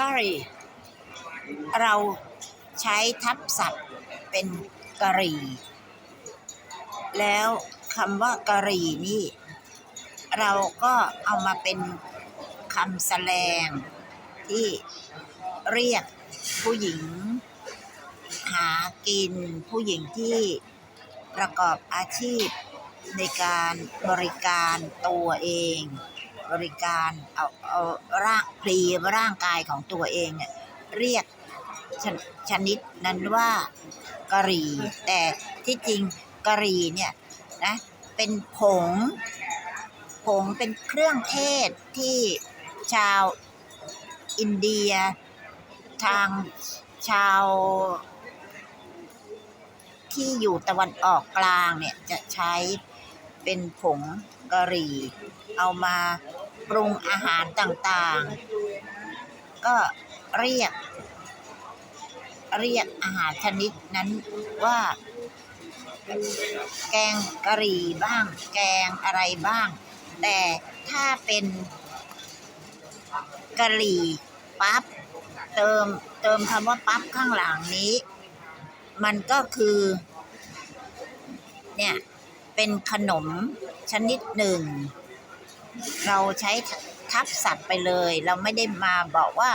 curry เราใช้ทับศัพท์เป็นกะหรี่ แล้วคำว่ากะหรี่นี่ เราก็เอามาเป็นคำแสลงที่เรียกผู้หญิง หากินผู้หญิงที่ประกอบอาชีพในการบริการตัวเอง บริการเอาเอาร่างพลีร่างกายของตัวเองเนี่ยเรียกชชนิดนั้นว่ากะหรี่ แต่ที่จริงกะหรี่เนี่ยนะเป็นผง ผงเป็นเครื่องเทศที่ชาวอินเดีย ทางชาว ที่อยู่ตะวันออกกลางเนี่ยจะใช้เป็นผงกะหรี่ เอามา ปรุงอาหารต่างๆ ก็เรียก เรียกอาหารชนิดนั้นว่า แกงกะหรี่บ้าง แกงอะไรบ้าง แต่ถ้าเป็นกะหรี่ปั๊บเติมเติมคำว่าปั๊บข้างหลังนี้ มันก็คือ เนี่ย เป็นขนมชนิดหนึ่ง เราใช้ทับศัพท์ไปเลย เราไม่ได้มาบอกว่า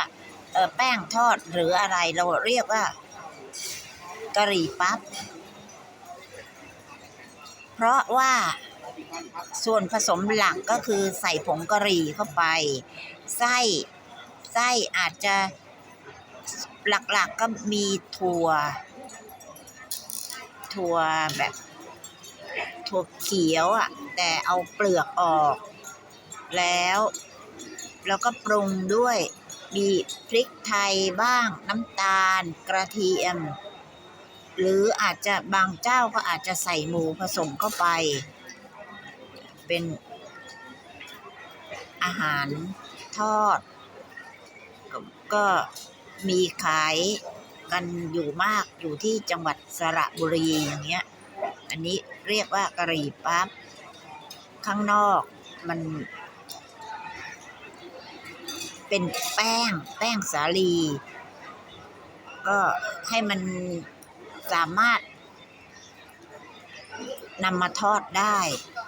เออแป้งทอดหรืออะไรเราเรียกว่ากะหรี่ปั๊บ เพราะว่าส่วนผสมหลักก็คือใส่ผงกะหรี่เข้าไป ไส้ไส้อาจจะหลักๆก็มีถั่ว ถั่วแบบ ถั่วเขียวอะ แต่เอาเปลือกออก แล้ว แล้วก็ปรุงด้วยมีพริกไทยบ้าง น้ำตาล กระเทียม หรืออาจจะบางเจ้าก็อาจจะใส่หมูผสมเข้าไป เป็นอาหารทอดกก็มีขายกันอยู่มากอยู่ที่จังหวัดสระบุรีอย่างเงี้ย อันนี้เรียกว่ากะหรี่ปั๊บ ข้างนอกมัน เป็นแป้งแป้งสาลี ก็ให้มันสามารถนำมาทอดได้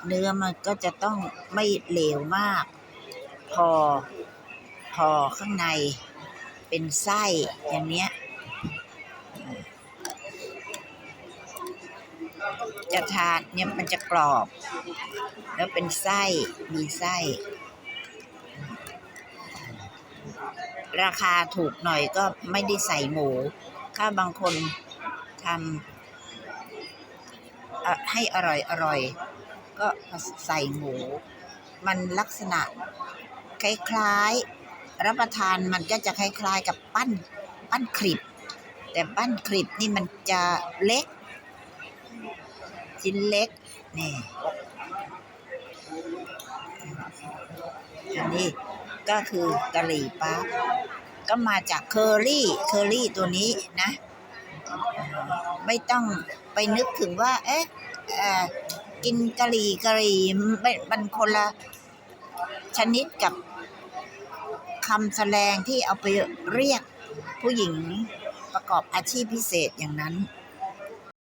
เนื้อมันก็จะต้องไม่เหลวมาก พอพอข้างในเป็นไส้อย่างเนี้ย จะทานเนี่ยมันจะกรอบ แล้วเป็นไส้มีไส้ ราคาถูกหน่อยก็ไม่ได้ใส่หมู ถ้าบางคนทำให้อร่อยอร่อย ก็ใส่หมู มันลักษณะคล้ายๆ รับประทานมันก็จะคล้ายๆ กับปั้นปั้นคลิป แต่ปั้นคลิปนี่มันจะเล็กชิ้นเล็กนี่อันนี้ ก็คือกะหรี่ปั๊บก็มาจากเคอรี่เคอรี่ตัวนี้นะ ไม่ต้องไปนึกถึงว่า เอ๊ะกินกะหรี่กะหรี่มันคนละชนิดกับคำแสดงที่เอาไปเรียกผู้หญิงประกอบอาชีพพิเศษอย่างนั้น